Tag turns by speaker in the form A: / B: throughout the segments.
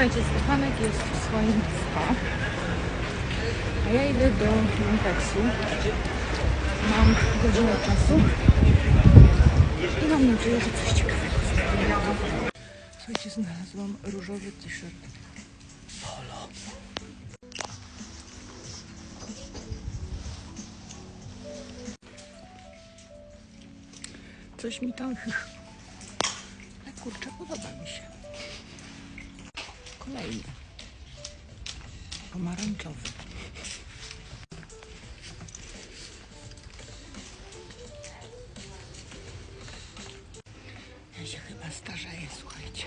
A: Słuchajcie, Stefanek jest w swoim spa. A ja idę do Lumpeksu. Mam godzinę czasu. I mam nadzieję, że coś ciekawego. Słuchajcie, znalazłam różowy t-shirt. Polo. Coś mi tam... Ale kurczę, podoba mi się. Kolejny. Pomarańczowy. Ja się chyba starzeję, słuchajcie.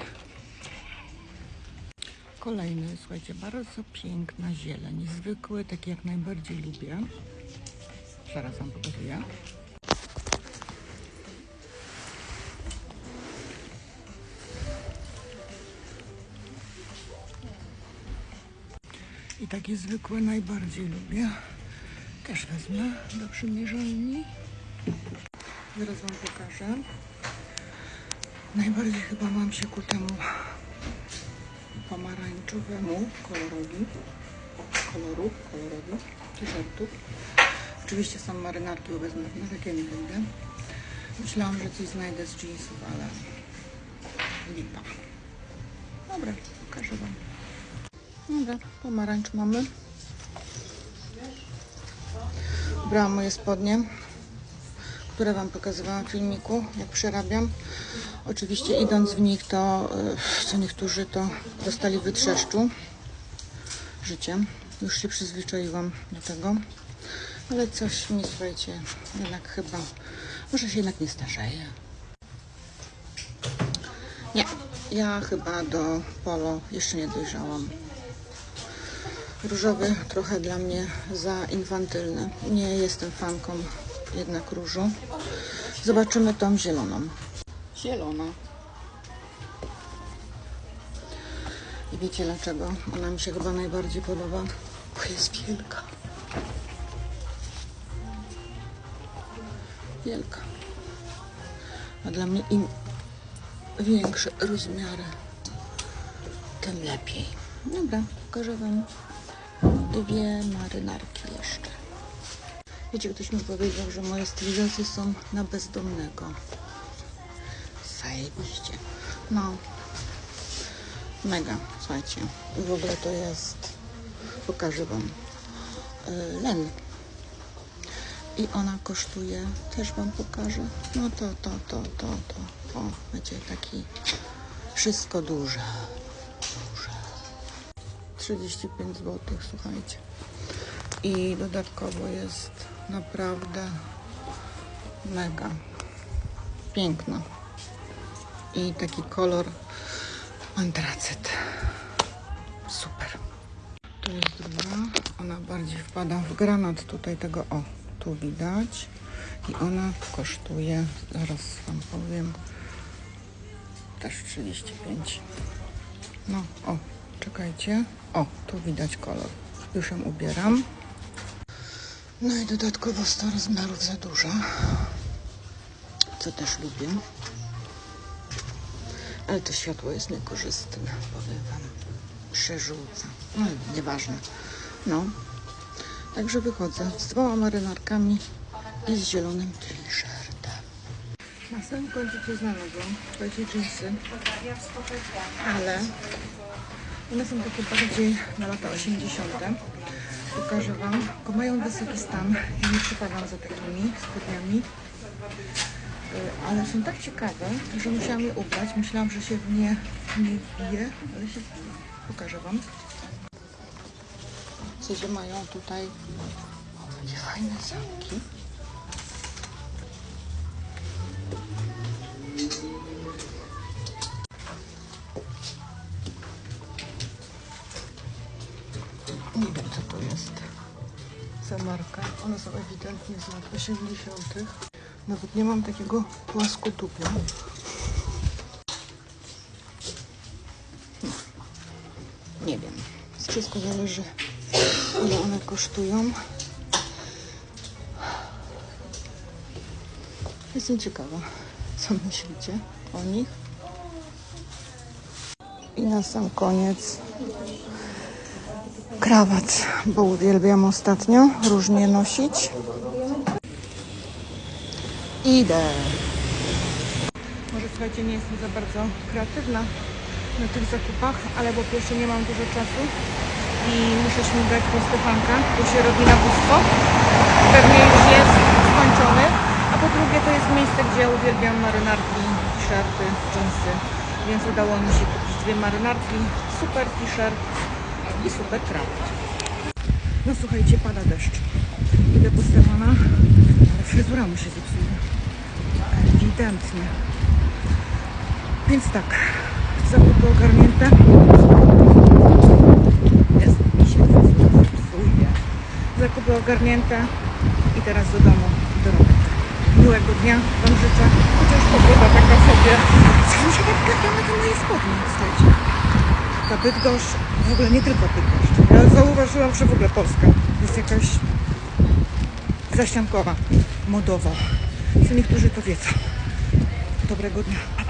A: Kolejny, słuchajcie, bardzo piękna zieleń. Zwykły, taki jak najbardziej lubię. Zaraz wam pokazuję. I takie zwykłe najbardziej lubię. Też wezmę do przymierzalni. Zaraz Wam pokażę. Najbardziej chyba mam się ku temu pomarańczowemu kolorowi. Koloru, kolorowi t-shirtu. Oczywiście są marynarki, wezmę na takie nie będę. Myślałam, że coś znajdę z jeansów, ale lipa. Dobra, pokażę Wam. Dobra, pomarańcz mamy. Brałam moje spodnie, które Wam pokazywałam w filmiku, jak przerabiam. Oczywiście idąc w nich, to y, co niektórzy to dostali wytrzeszczu życiem. Już się przyzwyczaiłam do tego. Ale coś mi, słuchajcie, jednak chyba, może się jednak nie starzeje. Nie, ja chyba do polo jeszcze nie dojrzałam. Różowy trochę dla mnie za infantylny. Nie jestem fanką jednak różu. Zobaczymy tą zieloną. Zielona. I wiecie dlaczego? Ona mi się chyba najbardziej podoba, bo jest wielka. Wielka. A dla mnie im większe rozmiary, tym lepiej. Dobra, pokażę Wam dwie marynarki jeszcze. Wiecie, ktoś mi powiedział, że moje stylizacje są na bezdomnego. Zajebiście. No. Mega, słuchajcie. W ogóle to jest, pokażę Wam, yy, len. I ona kosztuje, też Wam pokażę. No to, to, to, to, to. O, wiecie, taki wszystko. Duże. 35 zł, słuchajcie. I dodatkowo jest naprawdę mega piękna. I taki kolor antracyt. Super. Tu jest druga. Ona bardziej wpada w granat tutaj tego o. Tu widać. I ona kosztuje, zaraz wam powiem, też 35. No, o, czekajcie. O, tu widać kolor. Już ją ubieram. No i dodatkowo 100 rozmiarów za duża. Co też lubię. Ale to światło jest niekorzystne, powiem wam. Przerzuca. No, nieważne. No. Także wychodzę z dwoma marynarkami i z zielonym t-shirtem. Na samym końcu co znalazłam? Słuchajcie, jeansy. Ale one są takie bardziej na lata 80. Pokażę Wam, bo mają wysoki stan. Ja nie przepadam za takimi spodniami. Y, Ale są tak ciekawe, że musiałam je ubrać. Myślałam, że się w nie nie wbije, ale się. Pokażę Wam. Słuchajcie, mają tutaj o, takie fajne zamki. Marka. One są ewidentnie z lat 80. Nawet nie mam takiego płaskotupia. Nie wiem. Wszystko zależy, ile one kosztują. Jestem ciekawa, co myślicie o nich. I na sam koniec krawat, bo uwielbiam ostatnio różnie nosić. Idę. Może słuchajcie, nie jestem za bardzo kreatywna na tych zakupach, ale po pierwsze nie mam dużo czasu i muszę śmigać po Stefanka, bo się robi nabóstwo. Pewnie już jest skończony. A po drugie to jest miejsce, gdzie uwielbiam marynarki, t-shirty, dżinsy. Więc udało mi się kupić dwie marynarki, super t-shirt i super krawat. No słuchajcie, pada deszcz. Idę po Stefana, ale fryzura mu się zepsuje. Ewidentnie. Więc tak, zakupy ogarnięte. Jest, mi się fryzura zepsuje. Zakupy ogarnięte i teraz do domu, do roboty. Miłego dnia Wam życzę, chociaż pogoda taka sobie. Mi się tak na moje spodnie, słuchajcie. Ta Bydgoszcz, w ogóle nie tylko Bydgoszcz. Ja zauważyłam, że w ogóle Polska jest jakaś zaściankowa, modowa. Co niektórzy to wiedzą. Dobrego dnia.